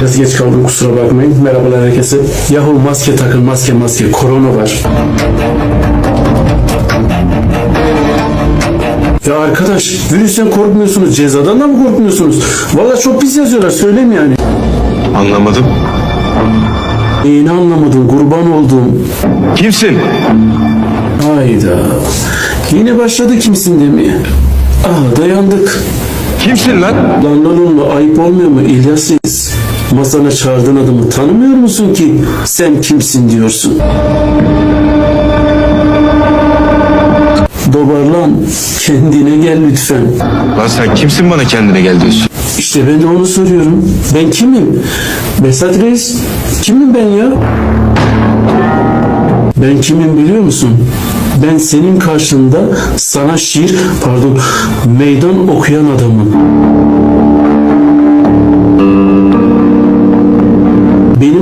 Biraz geç kaldım kusura bakmayın. Merhabalar herkese. Yahu maske takın maske maske. Korona var. Ya arkadaş virüsten korkmuyorsunuz. Cezadan da mı korkmuyorsunuz? Valla çok pis yazıyorlar. Söyleyeyim yani. Anlamadım. Neyini anlamadım. Kurban oldum. Kimsin? Hayda. Yine başladı kimsin demeye. Ah dayandık. Kimsin lan? Lan lan ayıp olmuyor mu İlyas Reis? Masana çağırdığın adamı tanımıyor musun ki sen kimsin diyorsun? Dobarlan kendine gel lütfen. Lan sen kimsin bana kendine gel diyorsun? İşte ben de onu soruyorum. Ben kimim? Besat Reis kimim ben ya? Ben kimim biliyor musun? Ben senin karşında sana şiir, pardon, meydan okuyan adamım.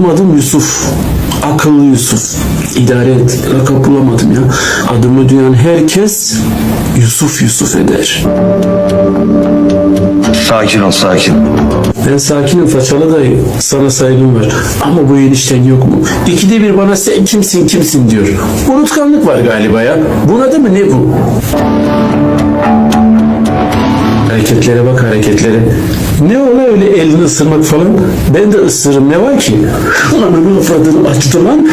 Benim adım Yusuf. Akıllı Yusuf. İdare et. Lakap bulamadım ya. Adımı duyan herkes Yusuf Yusuf eder. Sakin ol sakin. Ben sakinim Façalı dayı. Sana saygım var. Ama bu enişten yok mu? İkide bir bana sen kimsin kimsin diyor. Unutkanlık var galiba ya. Buna da mı ne bu? Hareketlere bak hareketlere. Ne ola öyle elini ısırmak falan? Ben de ısırırım ne var ki? Ananı avradını açtı lan.